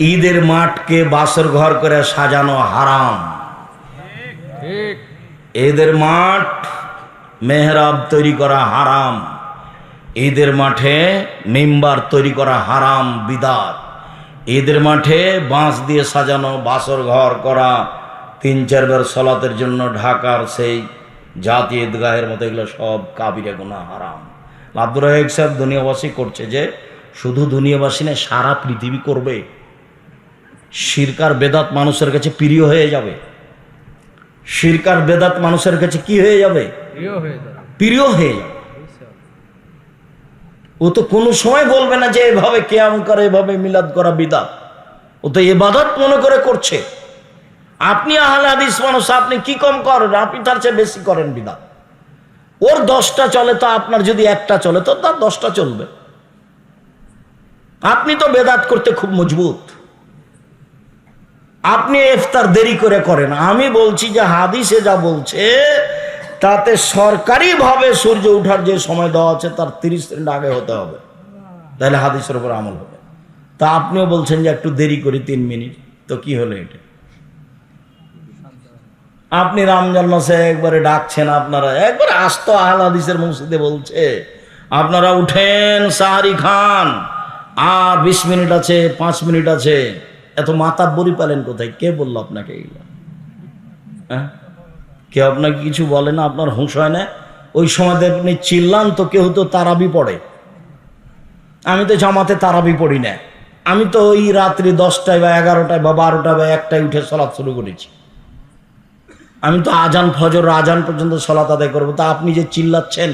ঈদের মাঠকে বাসর ঘর করে সাজানো হারাম। ঈদের মাঠ মেহরাব তৈরি করা হারাম। ঈদের মাঠে মেম্বার তৈরি করা হারাম বিদাত। ঈদের মাঠে বাঁশ দিয়ে সাজানো বাসর ঘর করা তিন চারবার সলাতের জন্য ঢাকার সেই জাতি ঈদগাহের মতো এগুলো সব কাবিরে গুণা হারাম। আব্দুর রাহেক সাহেব দুনিয়াবাসী করছে যে, শুধু দুনিয়াবাসী না সারা পৃথিবী করবে। শিরকার বেদাত মানুষের কাছে প্রিয় হয়ে যাবে। শিরকার বেদাত মানুষের কাছে কি হয়ে যাবে? প্রিয় হয়ে যাবে। ও তো কোনো সময় বলবে না যে এভাবে কেয়াম করে এভাবে মিলাদ করা বিদাত। ও তো এবাদত মনে করে করছে। আপনি আহলে হাদিস মানুষ আপনি কি কম করেন আপনি তার চেয়ে বেশি করেন বিদাত। ওর দশটা চলে তো আপনার যদি একটা চলে তো তার দশটা চলবে। আপনি তো বেদাত করতে খুব মজবুত। আপনি ইফতার দেরি করে করেন। আমি বলছি যে হাদিসে যা বলছে, তাতে সরকারিভাবে সূর্য ওঠার যে সময় দেওয়া আছে, তার তিরিশ মিনিট আগে হতে হবে। তাহলে হাদিসের উপর আমল হবে। তা আপনিও বলছেন যে একটু দেরি করি, তিন মিনিট। তো কি হলো এটা? আপনি রমজান মাসে একবারে ডাকছেন আপনারা। একবারে আস্ত আহল হাদিসের মসজিদে বলছে, আপনারা উঠেন সাহারি খান। আর বিশ মিনিট আছে, পাঁচ মিনিট আছে। এত মাথা বড়ি পেলেন কোথায়? কে বলল আপনাকে এগুলো হ্যাঁ? কেউ আপনাকে কিছু বলে না, আপনার হুঁশ হয় না? ওই সময় আপনি চিল্লান তো, কেউ তো তারাবি পড়ে। আমি তো জামাতে তারাবি পড়ি না। আমি তো ওই রাত্রি দশটায় বা এগারোটায় বা বারোটায় বা একটায় উঠে সলাৎ শুরু করেছি। আমি তো আজান ফজর আজান পর্যন্ত সলাত আদায় করব। তা আপনি যে চিল্লাচ্ছেন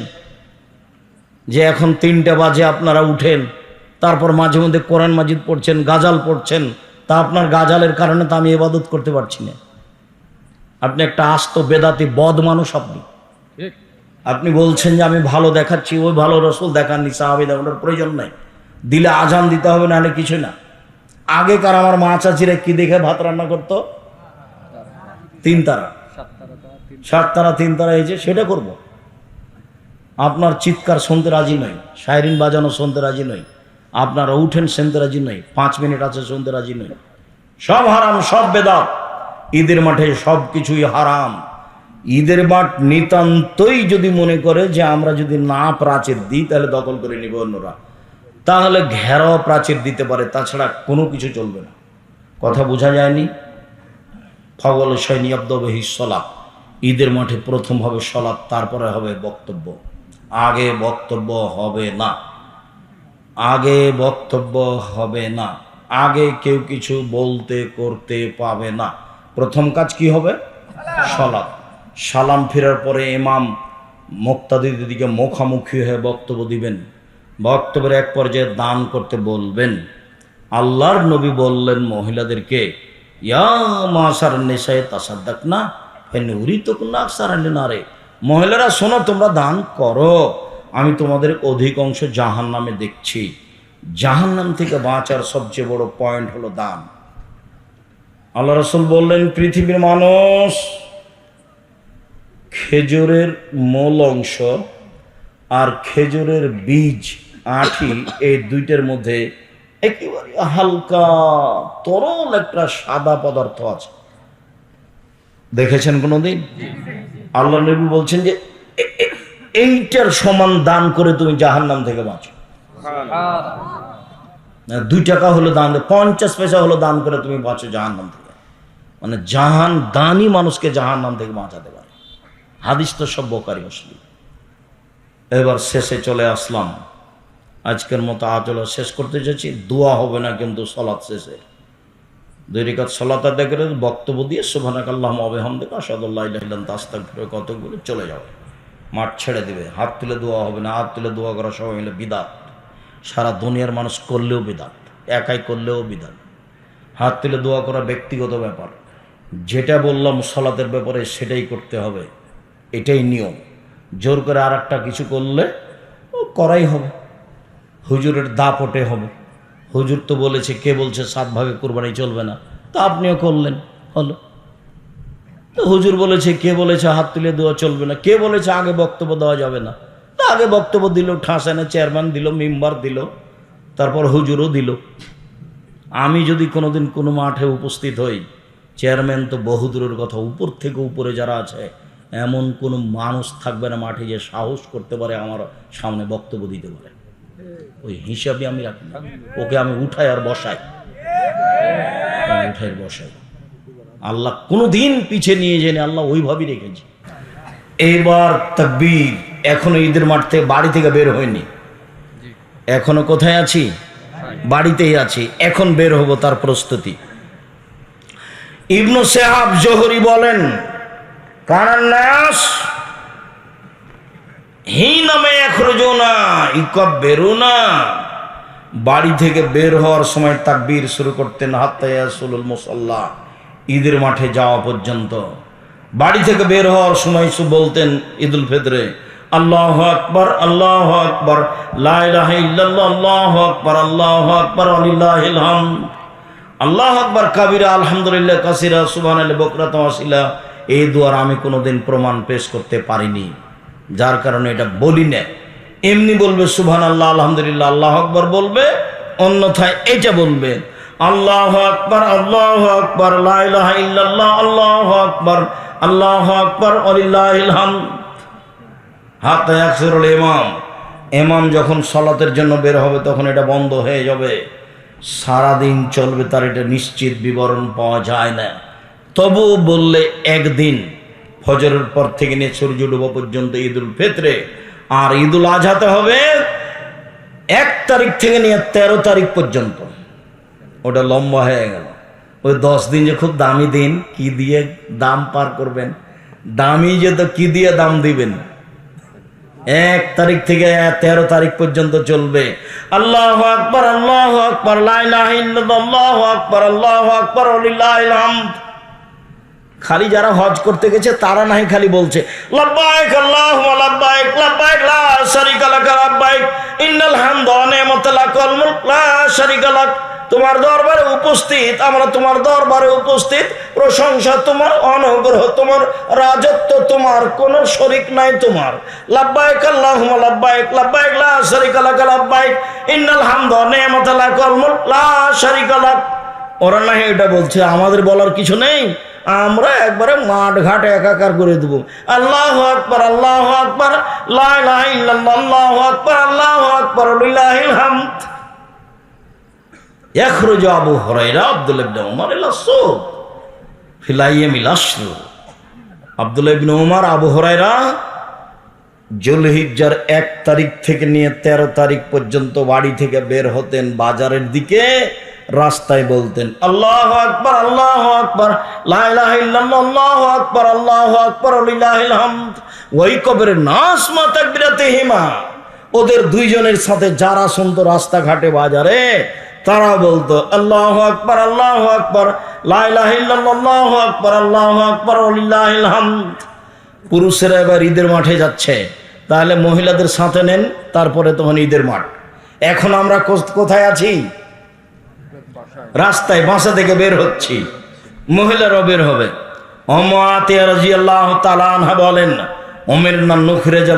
যে এখন তিনটে বাজে আপনারা উঠেন, তারপর মাঝে মধ্যে কোরআন মাজিদ পড়ছেন, গাজাল পড়ছেন তা আপনার গাজালের কারণে তো আমি এবাদত করতে পারছি না। আপনি একটা আস্ত বেদাতি, বদ মানুষ আপনি। আপনি বলছেন যে আমি ভালো দেখাচ্ছি, ওই ভালো রসুল দেখাননি সাহাবি দেখানোর প্রয়োজন নাই। দিলে আজান দিতে হবে, নাহলে কিছু না। আগেকার আমার মা চাচিরা কি দেখে ভাত রান্না করতো? তিন তারা। সাত তারা, তিন তারা হয়েছে সেটা করব। আপনার চিৎকার শুনতে রাজি নই সাইরিন বাজানো শুনতে রাজি নই আপনারা উঠেন শুনতে রাজি নই, পাঁচ মিনিট আছে শুনতে রাজি নই। সব হারাম, সব বেদাত। ঈদের মাঠে সব কিছুই হারাম। ঈদের মাঠ নিতান্তই যদি মনে করে যে আমরা যদি না প্রাচীর দিই, তাহলে দখল করে নিবে অন্যরা। তাহলে ঘেরাও প্রাচীর দিতে পারে, তাছাড়া কোনো কিছু চলবে না। কথা বোঝা যায়নি? ফগল সৈনিয়ব্দবহি সলাপ ঈদের মাঠে প্রথম হবে সলাপ তারপরে হবে বক্তব্য। আগে বক্তব্য হবে না। আগে বক্তব্য হবে না। আগে কেউ কিছু বলতে করতে পাবে না। প্রথম কাজ কি হবে? সালাম। সালাম। ফেরার পরে ইমাম মুক্তাদিদের দিকে মুখামুখি হয়ে বক্তব্য দিবেন। বক্তব্যের এক পর্যায়ে দান করতে বলবেন। আল্লাহর নবী বললেন মহিলাদেরকে ইয়া মাসার নেশায় তাসাদ্দাক না তো না সারালে না রে মহিলারা শোনো তোমরা দান করো। আমি তোমাদের অধিকাংশ জাহান নামে দেখছি। জাহান নাম থেকে বাঁচার সবচেয়ে বড় পয়েন্ট হলো দান। আল্লাহ রসুল বললেন পৃথিবীর মানুষ খেজুরের মূল অংশ আর খেজুরের বীজ আঠি এই দুইটার মধ্যে একেবারে হালকা তরল একটা সাদা পদার্থ আছে। দেখেছেন কোনোদিন? আল্লাহ নবী বলছেন যে এইটার সমান দান করে তুমি জাহান নাম থেকে বাঁচো। দুই টাকা হলো দান পঞ্চাশ পয়সা হলো দান করে তুমি বাঁচো জাহান্নাম থেকে। মানে জাহান দানই মানুষকে জাহান নাম থেকে বাঁচাতে পারে। হাদিস তো সব বোকারি মুসলিম। এবার শেষে চলে আসলাম। আজকের মতো আচল শেষ করতে চাইছি। দোয়া হবে না কিন্তু সলাৎ শেষে। দুই রেখাত সলাত করে বক্তব্য দিয়ে সুভানাক আল্লাহ অবেহম দেখো সদল্লাহ তাস্তাক কতগুলো চলে যাবে মাঠ ছেড়ে দিবে। হাত তুলে দোয়া হবে না, হাত তুলে দোয়া করা সবাই মিলে বিদাত। সারা দুনিয়ার মানুষ করলেও বিদাত, একাই করলেও বিদাত। হাত তুলে দোয়া করা ব্যক্তিগত ব্যাপার। যেটা বললাম সলাতের ব্যাপারে সেটাই করতে হবে। এটাই নিয়ম। জোর করে আর কিছু করলে করাই হবে। হুজুরের দাপটে হবে। হুজুর তো বলেছে, কে বলছে সাত ভাগে কোরবানি চলবে না। তা আপনিও করলেন। হলো। তো হুজুর বলেছে, কে বলেছে হাত তুলে দেওয়া চলবে না? কে বলেছে আগে বক্তব্য দেওয়া যাবে না? আগে বক্তব্য দিল ঠাঁসানে চেয়ারম্যান দিল, মেম্বার দিল, তারপর হুজুরও দিল। আমি যদি কোনোদিন কোনো মাঠে উপস্থিত হই, চেয়ারম্যান তো বহুদূরের কথা, উপর থেকে উপরে যারা আছে, এমন কোনো মানুষ থাকবে না মাঠে যে সাহস করতে পারে, আমার সামনে বক্তব্য দিতে পারে। ওই হিসাবে আমি রাখি ওকে আমি উঠাই আর বসাই। উঠাই বসাই। আল্লাহ কোনো দিন পিছে নিয়ে যায়নি আল্লাহ ওইভাবেই রেখেছে। এইবার তাকবীর এখনও ঈদের মাঠ থেকে বাড়ি থেকে বের হয়নি। এখনও কোথায় আছি? বাড়িতেই আছি। এখন বের হব তার প্রস্তুতি। ইবনু সাহাব জোহরি বলেন হি নামে এখরজো না ইকব বেরো না বাড়ি থেকে বের হওয়ার সময় তাকবীর শুরু করতেন হাত্তায়াসুলুল মুসাল্লা। ঈদের মাঠে যাওয়া পর্যন্ত। বাড়ি থেকে বের হওয়ার সময় সু বলতেন, ঈদুল ফিতরে, আল্লাহ আকবর আল্লাহ আকবর আল্লাহ আকবর আল্লাহ আকবর, আলিল্লাহিল হামদ। আল্লাহ আকবর, কাবিরা, আলহামদুলিল্লাহ, কাসিরা সুবান বকরা তামাসিলা এই দুয়ার আমি কোনোদিন প্রমাণ পেশ করতে পারিনি। যার কারণে এটা বলি না। এমনি বলবে সুবহান আল্লাহ আলহামদুলিল্লাহ, আল্লাহ আকবর বলবে, অন্যথায় এটা বলবে। আল্লাহ আকবর আল্লাহ আকবর ইল্লাল্লাহ, আল্লাহ আকবর আল্লাহ আকবর আলিল্লাহিল হামদ। হাত একসরল ইমাম। ইমাম যখন সলাতের জন্য বের হবে, তখন এটা বন্ধ হয়ে যাবে। সারাদিন চলবে, তার এটা নিশ্চিত বিবরণ পাওয়া যায় না। তবু বললে একদিন ফজরের পর থেকে নিয়ে সূর্য ডুবা পর্যন্ত ঈদুল ফেতরে, আর ঈদুল আজহাতে হবে এক তারিখ থেকে নিয়ে তেরো তারিখ পর্যন্ত। ওটা লম্বা হয়ে গেল। ওই দশ দিন যে খুব দামি দিন, কি দিয়ে দাম পার করবেন? দামি যে তো কি দিয়ে দাম দিবেন? এক তারিখ থেকে তেরো তারিখ পর্যন্ত চলবে। আল্লাহ আকবর আল্লাহ আকবর আল্লাহ আকবর আল্লাহ আকবর খালি যারা হজ করতে গেছে, তারা নাই খালি বলছে, লাব্বাইক আল্লাহুম্মা, লাব্বাইক লাব্বাইক, লা শারীকা লাক, লাব্বাইক, ইন্নাল হামদা ওয়া নি'মাতা লাকাল মুলক, লা শারীকা তোমার দরবারে উপস্থিত, আমরা তোমার দরবারে উপস্থিত, প্রশংসা তোমার, অনুগ্রহ তোমার, রাজত্ব তোমার, কোনো শরিক নাই তোমার। আল্লাহুম্মা লাব্বাইক লাব্বাইক লা শারীকা লাক লাব্বাইক ইন্নাল হামদা ওরা না এটা বলছে, আমাদের বলার কিছু নেই, আমরা একবারে মাঠ ঘাট একাকার করে দেবো। আল্লাহ আকবর আল্লাহ আকবর আল্লাহ আকবর আল্লাহ আকবর يخرج أبو هريرة عبد الله بن عمر إلى السوق في الأيام العشر আব্দুল ইবনে উমার আবু হরাইরা জুলহিজ্জার এক তারিখ থেকে নিয়ে ১৩ তারিখ পর্যন্ত বাড়ি থেকে বের হতেন বাজারের দিকে রাস্তায় বলতেন আল্লাহ আকবর আল্লাহ আকবর আল্লাহ আকবর আল্লাহ আকবর হামদ ওই কবরের নাস মাতাক বিরাতে হিমা ওদের দুইজনের সাথে যারা শুনতো রাস্তাঘাটে বাজারে তারা বলতো, আল্লাহ আকবর আল্লাহ আকবর লাহ আকবর, আল্লাহ আকবর পুরুষেরা এবার ঈদের মাঠে যাচ্ছে। তাহলে মহিলাদের সাথে নেন, তারপরে তখন ঈদের মাঠ। এখন আমরা কোথায় আছি? রাস্তায়, বাসা থেকে বের হচ্ছি। মহিলারাও বের হবে। আল্লাহ বলেন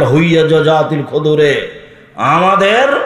হইয়া আমাদের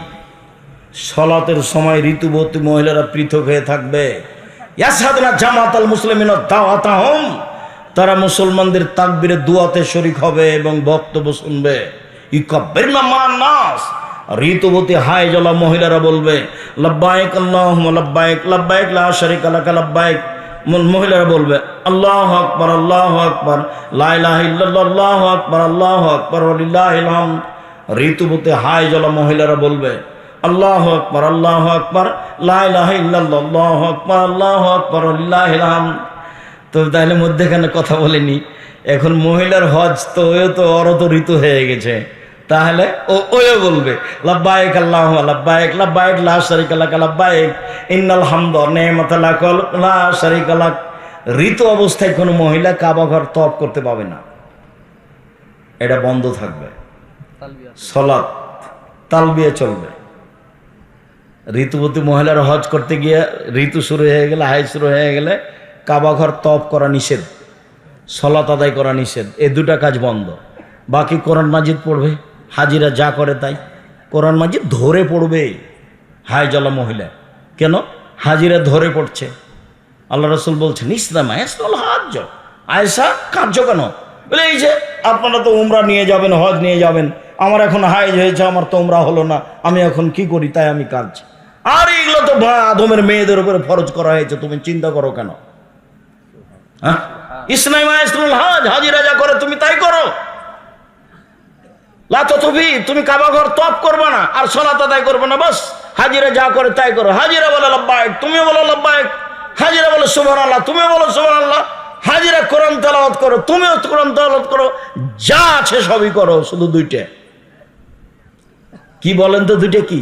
সলাতের সময় ঋতুবতী মহিলারা পৃথক হয়ে থাকবে। ইয়াসাদনা জামাত আল মুসলিমিন তারা মুসলমানদের তাকবিরে, দুয়াতে শরিক হবে এবং বক্তব্য শুনবে। ঋতুবতী হায় জলা মহিলারা বলবে, লব্বাইক আল্লাহুম্মা, লব্বাইক লব্বাইক, লা শারিকা লাকা, লব্বাইক। ম- মহিলারা বলবে, আল্লাহ আকবর আল্লাহ আকবর। আল্লাহ আকবর আল্লাহ আকবর ঋতুবতে হাই জলা মহিলারা বলবে আল্লাহ আকবর আল্লাহ আকবর লাইলাহ আল্লাহ আকবর আল্লাহ আকবর আলিল্লাহ তো তাহলে মধ্যেখানে কথা বলিনি এখন মহিলার হজ তো ওও তো অরত ঋতু হয়ে গেছে। তাহলে ও ওও বলবে লাব্বাইক আল্লাহ লাব্বাইক লাব্বাইক লা শারিকা লাক লাব্বাইক ইন্নাল হামদ নি'মাতা লাক লা শারিকা লাক। ঋতু অবস্থায় কোনো মহিলা কাবা ঘর তপ করতে পাবে না। এটা বন্ধ থাকবে। তালবিয়া। সলাৎ তালবিয়ে চলবে। ঋতুবতী মহিলার হজ করতে গিয়ে ঋতু শুরু হয়ে গেলে হাই শুরু হয়ে গেলে কাবা ঘর তপ করা নিষেধ, সলাত আদায় করা নিষেধ, এ দুটা কাজ বন্ধ। বাকি কোরআন মাজিদ পড়বে, হাজিরা যা করে তাই। কোরআন মাজিদ ধরে পড়বে হাই জলা মহিলা। কেন? হাজিরা ধরে পড়ছে। আল্লাহ রসুল বলছেন, ইসলাম হাজ আয়সা কার্য কেন? বলে, এই যে আপনারা তো উমরা নিয়ে যাবেন, হজ নিয়ে যাবেন, আমার এখন হাইজ হয়েছে, আমার তো উমরা হলো না, আমি এখন কি করি? তাই আমি কাজ আর এগুলো তো আদমের মেয়েদের উপরে ফরজ করা হয়েছে, তুমি চিন্তা করো কেন? হ্যাঁ? হাজিরা যা করে, তুমি তাই করো। তুমি কাবা ঘর তপ করবে না, আর হাজিরা যা করে তাই করো। হাজিরা বলে তুমিও বলো হাজিরা বলে তুমিও বলো হাজিরা কোরআন করো, তুমিও কোরআন করো। যা আছে সবই করো, শুধু দুইটা। কি বলেন তো দুইটা কি?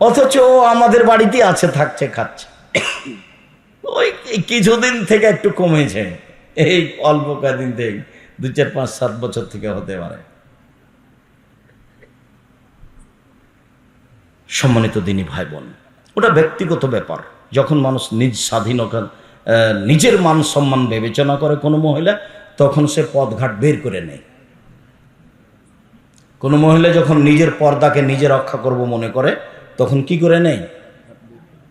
অথচ ও আমাদের বাড়িতে আছে, থাকছে, খাচ্ছে। ওই কিছুদিন থেকে একটু কমেছে। এই অল্প কদিন থেকে, দু চার পাঁচ সাত বছর থেকে হতে পারে। সম্মানিত দিনী ভাই বোন ওটা ব্যক্তিগত ব্যাপার। যখন মানুষ নিজ স্বাধীনতা নিজের মান সম্মান বিবেচনা করে কোনো মহিলা, তখন সে পদঘাট বের করে নেয়। কোনো মহিলা যখন নিজের পর্দাকে নিজে রক্ষা করব মনে করে তখন কি করে নেয়?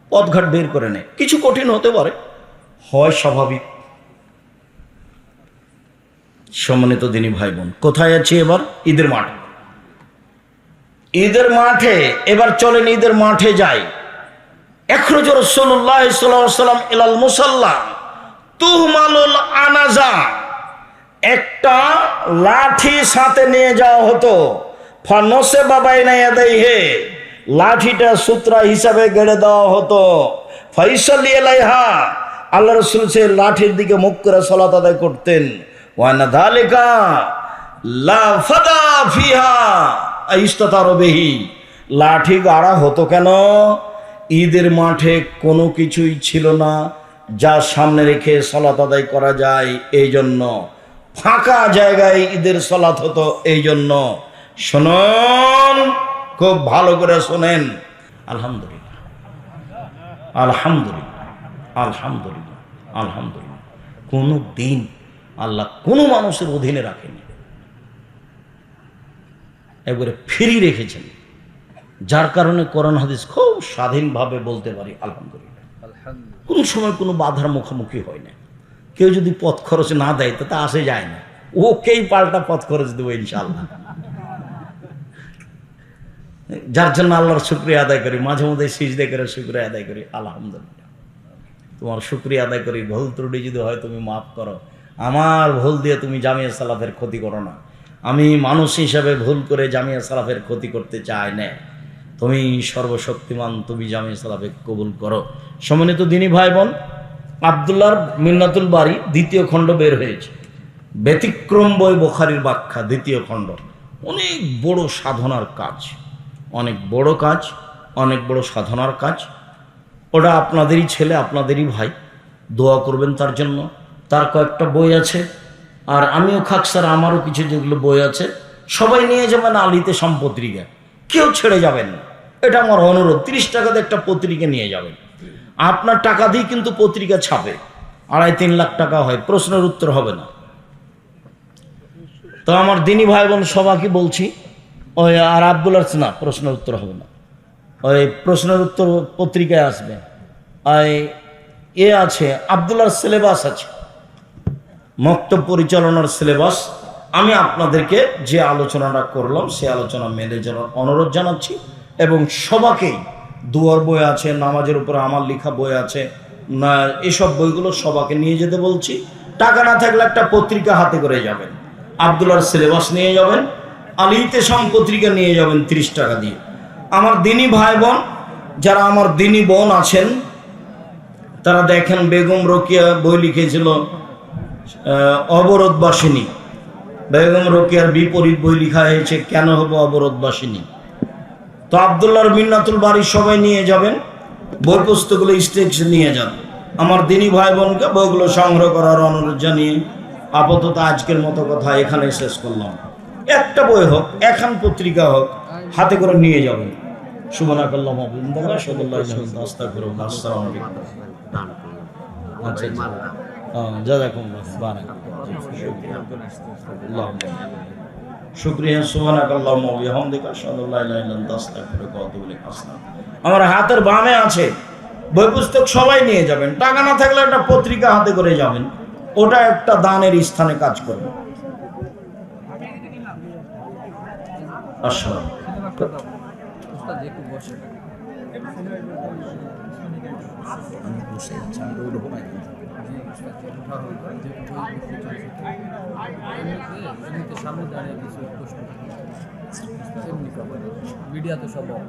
পথঘাট বের করে নেয়। কিছু কঠিন হতে পারে। হয় স্বাভাবিক। সম্মানিত দিনী ভাই বোন কোথায় আছি এবার? ঈদের মাঠে। ঈদের মাঠে, এবার চলেন ঈদের মাঠে যাই। এখরজ রসল্লাহ সাল্লাম ইলাল মুসাল্লাম তুহমালুল আনাজা। একটা লাঠি সাথে নিয়ে যাওয়া হতো। ফনসে বাবাই নাই দেয় হে লাঠিটা সূত্রা হিসাবে গেড়ে দেওয়া হতো। ফৈসলি এলাইহা আল্লাহ রসুল সে লাঠির দিকে মুখ করে সলাত আদায় করতেন। ওয়ানা ইস্তাতারবেহি লাঠি গাড়া হতো কেন? ঈদের মাঠে কোনো কিছুই ছিল না, যা সামনে রেখে সলাত আদায় করা যায় এই জন্য ফাঁকা জায়গায় ঈদের সলাত হতো এই জন্য শুনুন। খুব ভালো করে শোনেন। আলহামদুলিল্লাহ। আলহামদুলিল্লাহ। আলহামদুলিল্লাহ। আলহামদুলিল্লাহ। কোনো দিন আল্লাহ কোনো মানুষের অধীনে রাখেনি। একবারে ফ্রি রেখেছেন। যার কারণে করোনা হাদিস খুব স্বাধীনভাবে বলতে পারি আলহামদুলিল্লাহ। কোনো সময় কোনো বাধার মুখোমুখি হয় না। কেউ যদি পথ খরচ না দেয় তো তা আসে যায় না। ওকেই পাল্টা পথ খরচ দেবো ইনশাল্লাহ যার জন্য আল্লাহর শুক্রিয়া আদায় করি, মাঝে মধ্যে সিজদে করে শুক্রিয়া আদায় করি, আলহামদুলিল্লাহ। তোমার শুক্রিয়া আদায় করি, ভুল ত্রুটি যদি হয় তুমি মাফ করো। আমার ভুল দিয়ে তুমি জামিয়া সালাফের ক্ষতি করো না। আমি মানুষ হিসাবে ভুল করে জামিয়া সালাফের ক্ষতি করতে চাই না। তুমি সর্বশক্তিমান, তুমি জামিয়া সালাফে কবুল করো। সম্মানিত দিনী ভাই বোন আবদুল্লাহর মিন্নাতুল বাড়ি দ্বিতীয় খণ্ড বের হয়েছে। ব্যতিক্রম বই বোখারির ব্যাখ্যা, দ্বিতীয় খণ্ড। অনেক বড় সাধনার কাজ। অনেক বড় কাজ, অনেক বড় সাধনার কাজ। ওটা আপনাদেরই ছেলে, আপনাদেরই ভাই, দোয়া করবেন তার জন্য। তার কয়েকটা বই আছে, আর আমিও খাক স্যার, আমারও কিছু যেগুলো বই আছে, সবাই নিয়ে যাবেন আলিতে সম্পত্রিকা কেউ ছেড়ে যাবেন না। এটা আমার অনুরোধ, তিরিশ টাকাতে একটা পত্রিকা নিয়ে যাবেন। আপনার টাকা দিয়ে কিন্তু পত্রিকা ছাপে। আড়াই তিন লাখ টাকা হয়, প্রশ্নের উত্তর হবে না। তো আমার দিনী ভাই বোন সবাইকে বলছি ওই আর আব্দুল না, প্রশ্নের উত্তর হবে না। ওই প্রশ্নের উত্তর পত্রিকায় আসবে। ওই এ আছে আবদুল্লার সিলেবাস আছে। মক্ত পরিচালনার সিলেবাস। আমি আপনাদেরকে যে আলোচনাটা করলাম, সে আলোচনা মেনে যাওয়ার অনুরোধ জানাচ্ছি এবং সবাকেই দুয়ার বই আছে, নামাজের উপরে আমার লেখা বই আছে, না, এসব বইগুলো সবাকে নিয়ে যেতে বলছি। টাকা না থাকলে একটা পত্রিকা হাতে করে যাবেন। আবদুল্লার সিলেবাস নিয়ে যাবেন। আলিতে পত্রিকা নিয়ে যাবেন তিরিশ টাকা দিয়ে। আমার দিনী ভাই বোন, যারা আমার দিনী বোন আছেন, তারা দেখেন বেগম রোকিয়া বই লিখেছিল অবরোধবাসিনী। বেগম রোকিয়ার বিপরীত বই লিখা হয়েছে, কেন হব অবরোধবাসিনী? তো আবদুল্লাহর মিন্নাতুল বাড়ির সবাই নিয়ে যাবেন, বই পুস্তকগুলো স্টেজ নিয়ে যান। আমার দিনী ভাই বোনকে বইগুলো সংগ্রহ করার অনুরোধ জানিয়ে আপাতত আজকের মতো কথা এখানে শেষ করলাম। একটা বই হোক এখান পত্রিকা হোক হাতে করে নিয়ে যাবেন। আলাইকুম। আচ্ছা আচ্ছা শুক্রিয়া বিহামদিকা ইলাহা আস্তাগফিরুকা ওয়া আতুবু ইলাইক আমার হাতের বামে আছে বই পুস্তক সবাই নিয়ে যাবেন। টাকা না থাকলে একটা পত্রিকা হাতে করে যাবেন। ওটা একটা দানের স্থানে কাজ করবে আসসালাম উস্তাদ একটু বসে জি, উস্তাদ, উঠা হলো। যে বই বিক্রি চলছে। এমনিতে এমনিতে সামনে দাঁড়িয়ে কিছু মিডিয়া তো সব off।